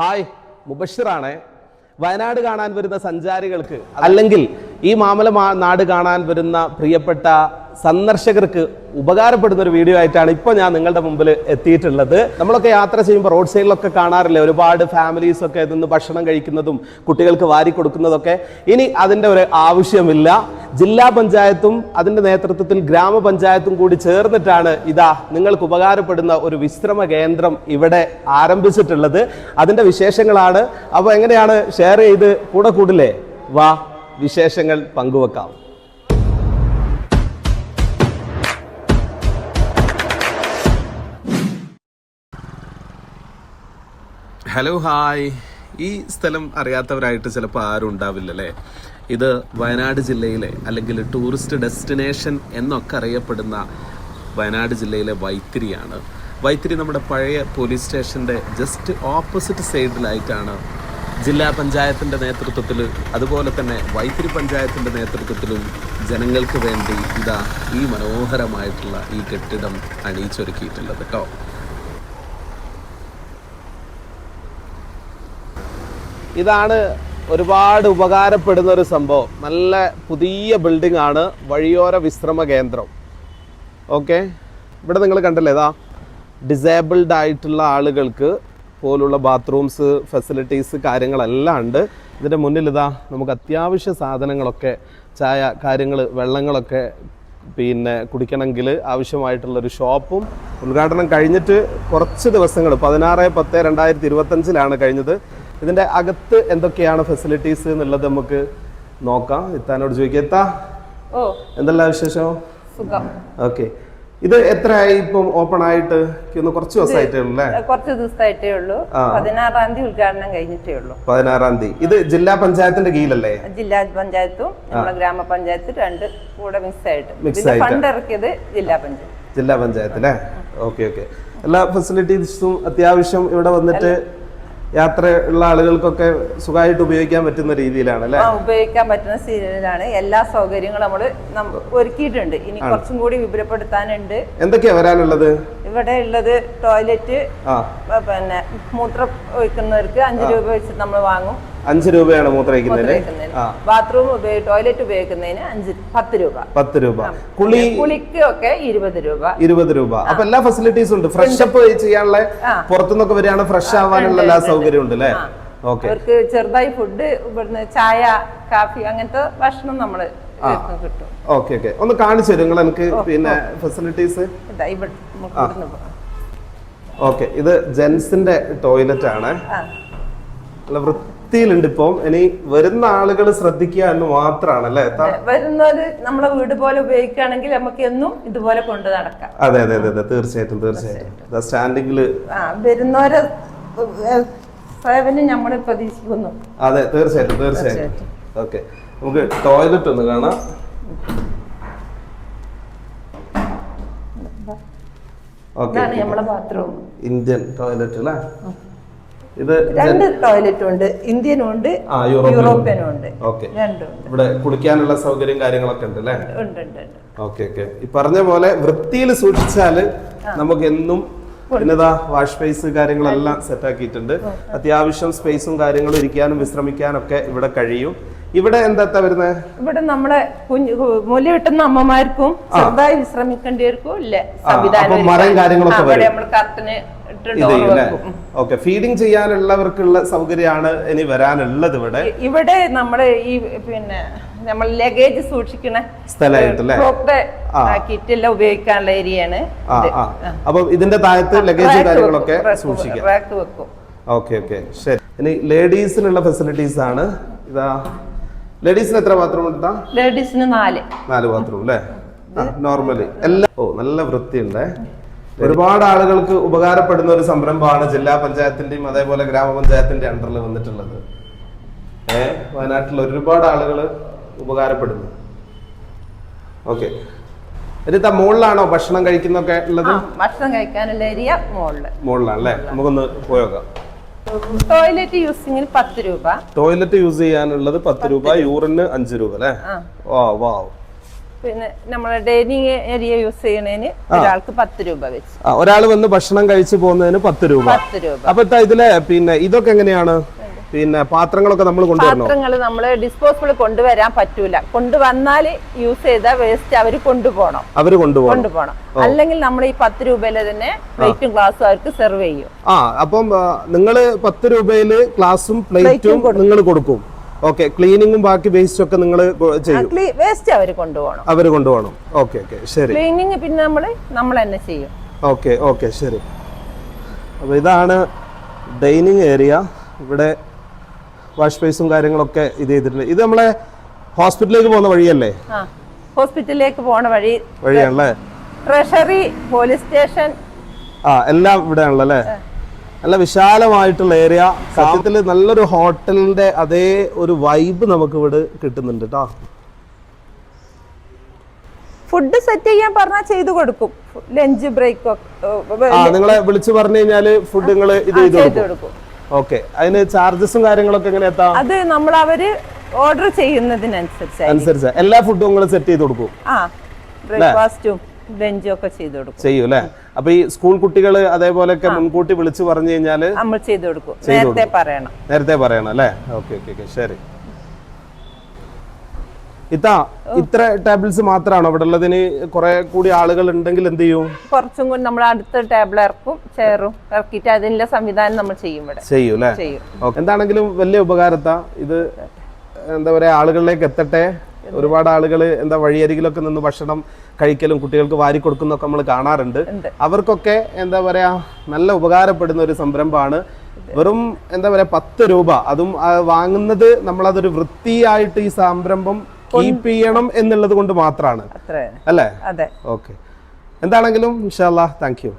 Hi മുബഷിറാണ്. Wayanad കാണാൻ വരുന്ന സഞ്ചാരികൾക്ക് അല്ലെങ്കിൽ ഈ മാമല നാട് കാണാൻ വരുന്ന പ്രിയപ്പെട്ട സന്ദർശകർക്ക് ഉപകാരപ്പെടുന്ന ഒരു വീഡിയോ ആയിട്ടാണ് ഇപ്പോൾ ഞാൻ നിങ്ങളുടെ മുമ്പിൽ എത്തിയിട്ടുള്ളത്. നമ്മളൊക്കെ യാത്ര ചെയ്യുമ്പോൾ റോഡ് സൈഡിലൊക്കെ കാണാറില്ലേ? ഒരുപാട് ഫാമിലീസ് ഒക്കെ നിന്ന് ഭക്ഷണം കഴിക്കുന്നതും കുട്ടികൾക്ക് വാരി കൊടുക്കുന്നതൊക്കെ. ഇനി അതിന്റെ ഒരു ആവശ്യമില്ല. ജില്ലാ പഞ്ചായത്തും അതിന്റെ നേതൃത്വത്തിൽ ഗ്രാമപഞ്ചായത്തും കൂടി ചേർന്നിട്ടാണ് ഇതാ നിങ്ങൾക്ക് ഉപകാരപ്പെടുന്ന ഒരു വിശ്രമ കേന്ദ്രം ഇവിടെ ആരംഭിച്ചിട്ടുള്ളത്. അതിന്റെ വിശേഷങ്ങളാണ്. അപ്പോൾ എങ്ങനെയാണ്? ഷെയർ ചെയ്ത് കൂടെ കൂടില്ലേ? വാ. വിശേഷങ്ങൾ പങ്കുവെക്കാം. ഹലോ ഹായ് ഈ സ്ഥലം അറിയാത്തവരായിട്ട് ചിലപ്പോൾ ആരും ഉണ്ടാവില്ല അല്ലേ? ഇത് വയനാട് ജില്ലയിലെ അല്ലെങ്കിൽ ടൂറിസ്റ്റ് ഡെസ്റ്റിനേഷൻ എന്നൊക്കെ അറിയപ്പെടുന്ന വയനാട് ജില്ലയിലെ വൈത്തിരിയാണ്. വൈത്തിരി നമ്മുടെ പഴയ പോലീസ് സ്റ്റേഷന്റെ ജസ്റ്റ് ഓപ്പോസിറ്റ് സൈഡിലായിട്ടാണ് ജില്ലാ പഞ്ചായത്തിന്റെ നേതൃത്വത്തിൽ അതുപോലെ തന്നെ വൈത്തിരി പഞ്ചായത്തിന്റെ നേതൃത്വത്തിലും ജനങ്ങൾക്ക് വേണ്ടി ഇതാ ഈ മനോഹരമായിട്ടുള്ള ഈ കെട്ടിടം അണിയിച്ചൊരുക്കിയിട്ടുള്ളത് കേട്ടോ ഇതാണ് ഒരുപാട് ഉപകാരപ്പെടുന്ന ഒരു സംഭവം. നല്ല പുതിയ ബിൽഡിംഗ് ആണ് വഴിയോര വിശ്രമ കേന്ദ്രം. ഓക്കെ? ഇവിടെ നിങ്ങൾ കണ്ടല്ലേ ഇതാ ഡിസേബിൾഡ് ആയിട്ടുള്ള ആളുകൾക്ക് പോലുള്ള ബാത്റൂംസ് ഫെസിലിറ്റീസ് കാര്യങ്ങളെല്ലാം ഉണ്ട്. ഇതിന്റെ മുന്നിൽ ഇതാ നമുക്ക് അത്യാവശ്യ സാധനങ്ങളൊക്കെ ചായ കാര്യങ്ങൾ വെള്ളങ്ങളൊക്കെ പിന്നെ കുടിക്കണമെങ്കിൽ ആവശ്യമായിട്ടുള്ളൊരു ഷോപ്പും ഉദ്ഘാടനം കഴിഞ്ഞിട്ട് കുറച്ച് ദിവസങ്ങൾ പതിനാറ് പത്ത് രണ്ടായിരത്തി ഇരുപത്തഞ്ചിലാണ് കഴിഞ്ഞത്. ഇതിന്റെ അകത്ത് എന്തൊക്കെയാണ് ഫെസിലിറ്റീസ് എന്നുള്ളത് നമുക്ക് നോക്കാം. എത്താനോട് ചോദിക്കാം. എത്താ? എന്തെല്ലാം വിശേഷം? ഓക്കെ. ഇത് എത്രയായി ഇപ്പം ഓപ്പൺ ആയിട്ട്? കുറച്ച് ദിവസമായിട്ടേ ഉള്ളൂ കുറച്ച് ദിവസമായിട്ടേ ഉള്ളൂ. പതിനാറാം തീയതി ഉദ്ഘാടനം കഴിഞ്ഞിട്ടേ ഉള്ളൂ. പതിനാറാം തീയതി. ഇത് ജില്ലാ പഞ്ചായത്തിന്റെ കീഴിലല്ലേ? ജില്ലാ പഞ്ചായത്തും നമ്മുടെ ഗ്രാമപഞ്ചായത്തും രണ്ട് കൂടെ മിക്സ് ആയിട്ട്. മിക്സ്. ഫണ്ട് ഇറക്കിയത് ജില്ലാ പഞ്ചായത്ത്. ജില്ലാ പഞ്ചായത്ത് അല്ലേ? Okay okay. എല്ലാ ഫെസിലിറ്റീസും അത്യാവശ്യം ഇവിടെ വന്നിട്ട് യാത്ര ഉള്ള ആളുകൾക്കൊക്കെ സുഖമായിട്ട് ഉപയോഗിക്കാൻ പറ്റുന്ന രീതിയിലാണ് അല്ലേ? ഉപയോഗിക്കാൻ പറ്റുന്ന സീരിയലാണ് എല്ലാ സൗകര്യങ്ങളും നമ്മൾ ഒരുക്കിയിട്ടുണ്ട്. ഇനി കുറച്ചും കൂടി വിപുലപ്പെടുത്താനുണ്ട്. എന്തൊക്കെയാ വരാനുള്ളത്? ഇവിടെ ഉള്ളത് ടോയ്ലറ്റ് പിന്നെ മൂത്രം ഒഴിക്കുന്നവർക്ക് അഞ്ച് രൂപ വെച്ച് നമ്മൾ വാങ്ങും. അഞ്ച് രൂപയാണ് മൂത്രയിക്കുന്നതിന് ബാത്റൂം ഉപയോഗി ടോയ്ലറ്റ് ഉപയോഗിക്കുന്നതിന് അഞ്ച് പത്ത് രൂപ. പത്ത് രൂപ. കുളി കുളിക്കൊക്കെ ഇരുപത് രൂപ. ഇരുപത് രൂപ. അപ്പൊ എല്ലാ ഫെസിലിറ്റീസും ഉണ്ട്. ഫ്രഷ് അപ്പ് ചെയ്യാനുള്ള. പുറത്തുനിന്നൊക്കെ വരികയാണ്. ഫ്രഷ് ആവാനുള്ള എല്ലാ സൗകര്യവും ഉണ്ട് അല്ലേ? ഓക്കെ അവർക്ക് ചെറുതായി ഫുഡ് ഇവിടുന്ന് ചായ കാപ്പി അങ്ങനത്തെ ഭക്ഷണം നമ്മൾ കിട്ടും. ഓക്കെ ഓക്കെ ഒന്ന് കാണിച്ചു തരും നിങ്ങൾ എനിക്ക്? പിന്നെ ഫെസിലിറ്റീസ് ഓക്കെ ഇത് ജെൻസിന്റെ ടോയ്ലറ്റ് ആണ്. നല്ല വൃത്തിയിലുണ്ട് ഇപ്പം. ഇനി വരുന്ന ആളുകൾ ശ്രദ്ധിക്കുക എന്ന് മാത്രമാണ് അല്ലേ വരുന്നത് വരുന്നവര് നമ്മളെ വീട് പോലെ ഉപയോഗിക്കുകയാണെങ്കിൽ നമുക്ക് എന്നും ഇതുപോലെ കൊണ്ട് നടക്കാം. അതെ അതെ അതെ അതെ. തീർച്ചയായിട്ടും തീർച്ചയായിട്ടും. സ്റ്റാൻഡിങ്ങിൽ. വരുന്നവരെ സേവനം നമ്മൾ പ്രതീക്ഷിക്കുന്നു. അതെ തീർച്ചയായിട്ടും തീർച്ചയായിട്ടും. ഓക്കെ. നമുക്ക് ടോയ്ലറ്റ് ഒന്ന് കാണാം. ഓക്കെ ഇന്ത്യൻ ടോയ്ലറ്റ് അല്ലേ ഇത് രണ്ട് ടോയ്ലറ്റും ഉണ്ട് ഇന്ത്യനും ഉണ്ട് യൂറോപ്യനും ഉണ്ട് ഓക്കെ. രണ്ടും ഉണ്ട് ഇവിടെ കുളിക്കാനുള്ള സൗകര്യം കാര്യങ്ങളൊക്കെ ഉണ്ട് അല്ലേ? Okay okay. ഈ പറഞ്ഞ പോലെ വൃത്തിയിൽ സൂക്ഷിച്ചാൽ നമുക്ക് എന്നും പിന്നെതാ വാഷ് സ്പേസ് കാര്യങ്ങളെല്ലാം സെറ്റ് ആക്കിയിട്ടുണ്ട്. അത്യാവശ്യം സ്പേസും കാര്യങ്ങളും ഇരിക്കാനും വിശ്രമിക്കാനും ഒക്കെ ഇവിടെ കഴിയും. ഇവിടെ എന്താ വരുന്നത് ഇവിടെ നമ്മളെ കുഞ്ഞു മുല കിട്ടുന്ന അമ്മമാർക്കും ചെറുതായി വിശ്രമിക്കേണ്ടിയവർക്കും ഇല്ല സംവിധാനം മരം കാര്യങ്ങളൊക്കെ നമ്മൾ കർട്ടന് ഓക്കെ ഫീഡിങ് ചെയ്യാനുള്ളവർക്കുള്ള സൗകര്യമാണ് ഇനി വരാനുള്ളത് ഇവിടെ. ഇവിടെ നമ്മുടെ ഈ പിന്നെ നമ്മൾ ലഗേജ് സൂക്ഷിക്കുന്ന സ്ഥലമായിട്ടല്ലേ? ഉപയോഗിക്കാനുള്ള ഏരിയയാണ് അപ്പൊ ഇതിന്റെ താഴത്ത് ലഗേജ് കാര്യങ്ങളൊക്കെ സൂക്ഷിക്കാം. ഓക്കെ ഓക്കെ ശരി. ഇനി ലേഡീസിനുള്ള ഫെസിലിറ്റീസ് ആണ്. ഇതാ ലേഡീസിന് എത്ര ബാത്റൂം എടുത്താ ലേഡീസിന് നാല്. നാല് ബാത്റൂം അല്ലേ നോർമലി എല്ലാം ഓ നല്ല വൃത്തിയുണ്ട്. ഒരുപാട് ആളുകൾക്ക് ഉപകാരപ്പെടുന്ന ഒരു സംരംഭമാണ് ജില്ലാ പഞ്ചായത്തിന്റെയും അതേപോലെ ഗ്രാമപഞ്ചായത്തിന്റെ അണ്ടറിൽ വന്നിട്ടുള്ളത്. ഏ? വയനാട്ടിൽ ഒരുപാട് ആളുകൾ ഉപകാരപ്പെടുന്നു. ഓക്കെ. എന്നിട്ട് മുകളിലാണോ ഭക്ഷണം കഴിക്കുന്നൊക്കെ ഉള്ളത്? ആ ഭക്ഷണം കഴിക്കാനുള്ള ഏരിയ മുകളിൽ മുകളിലാണ് അല്ലേ നമുക്കൊന്ന് പോയോക്കാം. ടോയ്ലറ്റ് യൂസിങ്ങിന് പത്ത് രൂപ. ടോയ്ലറ്റ് യൂസ് ചെയ്യാനുള്ളത് പത്ത് രൂപ യൂറിന് അഞ്ച് രൂപ അല്ലേ? ആ. വാ വാ. പിന്നെ നമ്മളെ ഡൈനിങ് ഏരിയ യൂസ് ചെയ്യണതിന് ഒരാൾക്ക് പത്ത് രൂപ വെച്ച്. ഒരാൾ വന്ന് ഭക്ഷണം കഴിച്ചു പോകുന്നതിന് പത്ത് രൂപ. പത്ത് രൂപ. അപ്പൊ ഇതിലെ പിന്നെ ഇതൊക്കെ എങ്ങനെയാണ്? പിന്നെ പാത്രങ്ങളൊക്കെ നമ്മൾ കൊണ്ടുവരണോ? പാത്രങ്ങൾ നമ്മൾ ഡിസ്പോസിബിൾ കൊണ്ടുവരാൻ പറ്റൂല. കൊണ്ടുവന്നാൽ യൂസ് ചെയ്ത വേസ്റ്റ് അവർ കൊണ്ടുപോകണം അവർ കൊണ്ടുപോകണം കൊണ്ടുപോകണം അല്ലെങ്കിൽ നമ്മൾ ഈ പത്ത് രൂപയിൽ തന്നെ പ്ലേറ്റും ഗ്ലാസും അവർക്ക് സെർവ് ചെയ്യും. ആ അപ്പം നിങ്ങൾ പത്ത് രൂപയിൽ ഗ്ലാസും പ്ലേറ്റും നിങ്ങൾ കൊടുക്കും. ഓക്കെ ക്ലീനിങ്ങും ബാക്കി വേസ്റ്റ് ഒക്കെ നിങ്ങൾ ചെയ്യും. വേസ്റ്റ് അവർ കൊണ്ടുപോകണം. അവർ കൊണ്ടുപോകണം. ഓക്കെ ഓക്കെ ശരി. ക്ലീനിങ് പിന്നെ നമ്മൾ നമ്മൾ തന്നെ ചെയ്യും. ഓക്കെ ഓക്കെ ശരി. അപ്പോൾ ഇതാണ് ഡൈനിങ് ഏരിയ. ഇവിടെ വാഷ് ബേസും കാര്യങ്ങളൊക്കെ ഇത് ചെയ്തിട്ടുണ്ട്. ഇത് നമ്മളെ ഹോസ്പിറ്റലിലേക്ക് പോകുന്ന വഴിയല്ലേ? ഹോസ്പിറ്റലിലേക്ക് പോണ വഴി. വഴിയാണല്ലേ? ട്രഷറി പോലീസ് സ്റ്റേഷൻ ആ എല്ലാം ഇവിടെയാണല്ലോ അല്ലേ? നല്ല വിശാലമായിട്ടുള്ള ഏരിയ. സത്യത്തിൽ നല്ലൊരു ഹോട്ടലിന്റെ അതേ ഒരു വൈബ് നമുക്ക് ഇവിടെ കിട്ടുന്നുണ്ട് കേട്ടോ ഫുഡ് സെറ്റ് ചെയ്യാൻ പറഞ്ഞാൽ ചെയ്തു കൊടുക്കും. ലഞ്ച് ബ്രേക്ക് നിങ്ങളെ വിളിച്ചു പറഞ്ഞു കഴിഞ്ഞാൽ ഫുഡ് നിങ്ങൾ ഇത് ചെയ്ത് കൊടുക്കും. കൊടുക്കും. ഓക്കെ. അതിന് ചാർജസും കാര്യങ്ങളൊക്കെ എങ്ങനെ എത്താം? അത് നമ്മൾ അവർ ഓർഡർ ചെയ്യുന്നതിനനുസരിച്ച് അനുസരിച്ച്. എല്ലാ ഫുഡും നിങ്ങൾ സെറ്റ് ചെയ്ത് കൊടുക്കും. ആ ബ്രേക്ക്ഫാസ്റ്റും ലഞ്ചും ഒക്കെ ചെയ്തു കൊടുക്കും. ചെയ്യും അല്ലേ അപ്പൊ ഈ സ്കൂൾ കുട്ടികൾ അതേപോലെ മുൻകൂട്ടി വിളിച്ചു പറഞ്ഞു കഴിഞ്ഞാൽ നമ്മൾ ചെയ്തു കൊടുക്കും. നേരത്തെ പറയണം. നേരത്തെ പറയണം അല്ലേ? ഓക്കെ ഓക്കെ ഓക്കെ ശരി. ഇത്താ ഇത്ര ടേബിൾസ് മാത്രമാണോ ഇവിടെ ഉള്ളതിന് കുറെ കൂടി ആളുകൾ ഉണ്ടെങ്കിൽ എന്ത് ചെയ്യും? കുറച്ചും കൂടി നമ്മൾ അടുത്ത ടേബിൾ ഇറക്കും ചെയറും ഇറക്കിയിട്ട് അതിന്റെ സംവിധാനം നമ്മൾ ചെയ്യും ഇവിടെ. ചെയ്യും അല്ലേ? ചെയ്യും. എന്താണെങ്കിലും വലിയ ഉപകാരത്താ. ഇത് എന്താ പറയാ ആളുകളിലേക്ക് എത്തട്ടെ. ഒരുപാട് ആളുകൾ എന്താ വഴിയരികിലൊക്കെ നിന്ന് ഭക്ഷണം കഴിക്കലും കുട്ടികൾക്ക് വാരി കൊടുക്കുന്നൊക്കെ നമ്മൾ കാണാറുണ്ട്. അവർക്കൊക്കെ എന്താ പറയാ നല്ല ഉപകാരപ്പെടുന്ന ഒരു സംരംഭമാണ്. വെറും എന്താ പറയാ പത്ത് രൂപ. അതും വാങ്ങുന്നത് നമ്മളതൊരു വൃത്തിയായിട്ട് ഈ സംരംഭം കീപ്പ് ചെയ്യണം എന്നുള്ളത് കൊണ്ട് മാത്രമാണ് അല്ലേ? ഓക്കെ. എന്താണെങ്കിലും ഇൻഷാല്ലാ താങ്ക് യു.